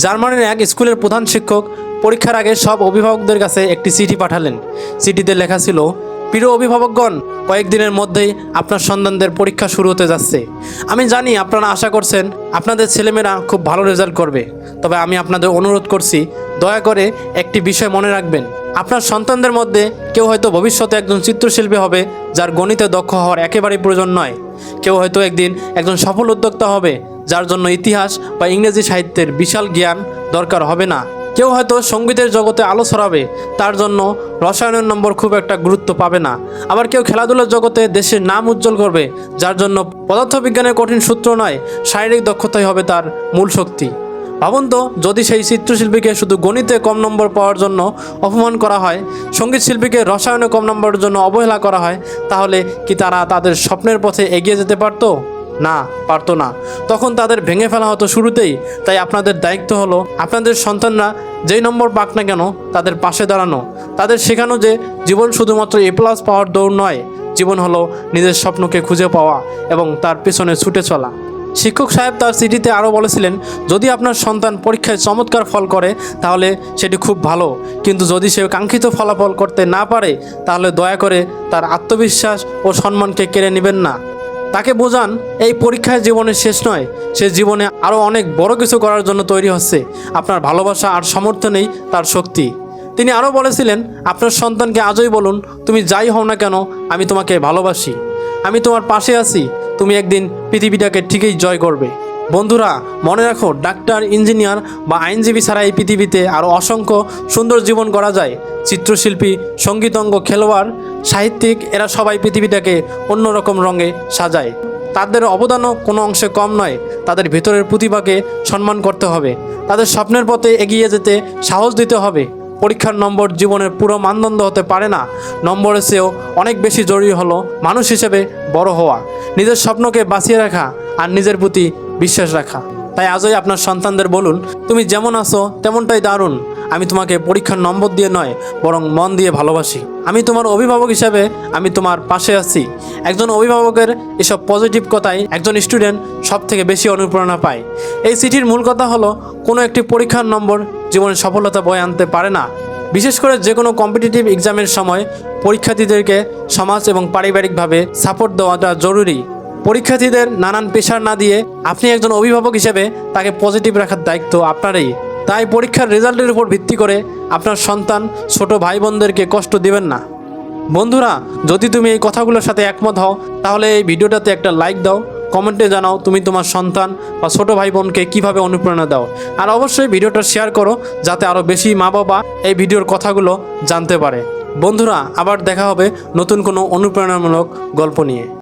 জার্মানির এক স্কুলের প্রধান শিক্ষক পরীক্ষার আগে সব অভিভাবকদের কাছে একটি চিঠি পাঠালেন। চিঠিতে লেখা ছিল, প্রিয় অভিভাবকগণ, কয়েকদিনের মধ্যেই আপনার সন্তানদের পরীক্ষা শুরু হতে যাচ্ছে। আমি জানি আপনারা আশা করছেন আপনাদের ছেলেমেয়েরা খুব ভালো রেজাল্ট করবে, তবে আমি আপনাদের অনুরোধ করছি, দয়া করে একটি বিষয় মনে রাখবেন। আপনার সন্তানদের মধ্যে কেউ হয়তো ভবিষ্যতে একজন চিত্রশিল্পী হবে, যার গণিতে দক্ষ হওয়ার একেবারেই প্রয়োজন নয়। কেউ হয়তো একদিন একজন সফল উদ্যোক্তা হবে যার জন্য ইতিহাস বা ইংরেজি সাহিত্যের বিশাল জ্ঞান দরকার হবে না। কেউ হয়তো সঙ্গীতের জগতে আলো ছড়াবে, তার জন্য রসায়নের নম্বর খুব একটা গুরুত্ব পাবে না। আবার কেউ খেলাধুলার জগতে দেশের নাম উজ্জ্বল করবে, যার জন্য পদার্থবিজ্ঞানের কঠিন সূত্র নয়, শারীরিক দক্ষতাই হবে তার মূল শক্তি। ভাবুন তো, যদি সেই চিত্রশিল্পীকে শুধু গণিতে কম নম্বর পাওয়ার জন্য অপমান করা হয়, সংগীত শিল্পীকে রসায়নে কম নম্বরের জন্য অবহেলা করা হয়, তাহলে কি তারা তাদের স্বপ্নের পথে এগিয়ে যেতে পারতো? না, পারতো না। তখন তাদের ভেঙে ফেলা হতো শুরুতেই, তাই আপনাদের দায়িত্ব হলো আপনাদের সন্তানরা যেই নম্বর পাক না কেন তাদের পাশে দাঁড়ানো। তাদের শেখানো যে জীবন শুধুমাত্র এ প্লাস পাওয়ার দৌড় নয়, জীবন হলো নিজের স্বপ্নকে খুঁজে পাওয়া এবং তার পেছনে ছুটে চলা। শিক্ষক সাহেব তার চিঠিতে আরও বলেছিলেন, যদি আপনার সন্তান পরীক্ষায় চমৎকার ফল করে, তাহলে সেটি খুব ভালো। কিন্তু যদি সে কাঙ্ক্ষিত ফলাফল করতে না পারে, তাহলে দয়া করে তার আত্মবিশ্বাস ও সম্মানকে কেড়ে নেবেন না। তাকে বোঝান, এই পরীক্ষায় জীবনের শেষ নয়, সে জীবনে আরও অনেক বড় কিছু করার জন্য তৈরি হচ্ছে। আপনার ভালোবাসা আর সমর্থনেই তার শক্তি। তিনি আরও বলেছিলেন, আপনার সন্তানকে আজই বলুন, তুমি যাই হও না কেন, আমি তোমাকে ভালোবাসি। আমি তোমার পাশে আছি, তুমি একদিন পৃথিবীটাকে ঠিকই জয় করবে। বন্ধুরা, মনে রাখো, ডাক্তার, ইঞ্জিনিয়ার বা আইনজীবী ছাড়া এই পৃথিবীতে আরও অসংখ্য সুন্দর জীবন করা যায়। চিত্রশিল্পী, সঙ্গীতজ্ঞ, খেলোয়াড়, সাহিত্যিক, এরা সবাই পৃথিবীটাকে অন্যরকম রঙে সাজায়। তাদের অবদানও কোনো অংশে কম নয়, তাদের ভেতরের প্রতিভাকে সম্মান করতে হবে। তাদের স্বপ্নের পথে এগিয়ে যেতে সাহস দিতে হবে। পরীক্ষার নম্বর জীবনের পুরো মানদণ্ড হতে পারে না। নম্বরের চেয়েও অনেক বেশি জরুরি হলো মানুষ হিসেবে বড় হওয়া। নিজের স্বপ্নকে বাঁচিয়ে রাখা আর নিজের প্রতি বিশ্বাস রাখা। তাই আজই আপনার সন্তানদের বলুন, তুমি যেমন আছো, তেমনটাই দারুণ। আমি তোমাকে পরীক্ষার নম্বর দিয়ে নয়, বরং মন দিয়ে ভালোবাসি। আমি তোমার অভিভাবক হিসাবে আমি তোমার পাশে আছি। একজন অভিভাবকের এসব পজিটিভ কথাই একজন স্টুডেন্ট সব থেকে বেশি অনুপ্রেরণা পায়। এই চিঠির মূল কথা হলো, কোনো একটি পরীক্ষার নম্বর জীবনে সফলতা বয়ে আনতে পারে না। বিশেষ করে যে কোনো কম্পিটিটিভ এক্সামের সময় পরীক্ষার্থীদেরকে সমাজ এবং পারিবারিকভাবে সাপোর্ট দেওয়াটা জরুরি। পরীক্ষার্থীদের নানান প্রেশার না দিয়ে আপনি একজন অভিভাবক হিসেবে তাকে পজিটিভ রাখার দায়িত্ব আপনারই। তাই পরীক্ষার রেজাল্টের উপর ভিত্তি করে আপনার সন্তান ছোট ভাই বোনদেরকে কষ্ট দিবেন না। বন্ধুরা, যদি তুমি এই কথাগুলোর সাথে একমত হও, তাহলে এই ভিডিওটাতে একটা লাইক দাও, কমেন্টে জানাও তুমি তোমার সন্তান বা ছোট ভাই বোনকে কীভাবে অনুপ্রেরণা দাও। আর অবশ্যই ভিডিওটা শেয়ার করো, যাতে আরও বেশি মা বাবা এই ভিডিওর কথাগুলো জানতে পারে। বন্ধুরা, আবার দেখা হবে নতুন কোনো অনুপ্রেরণামূলক গল্প নিয়ে।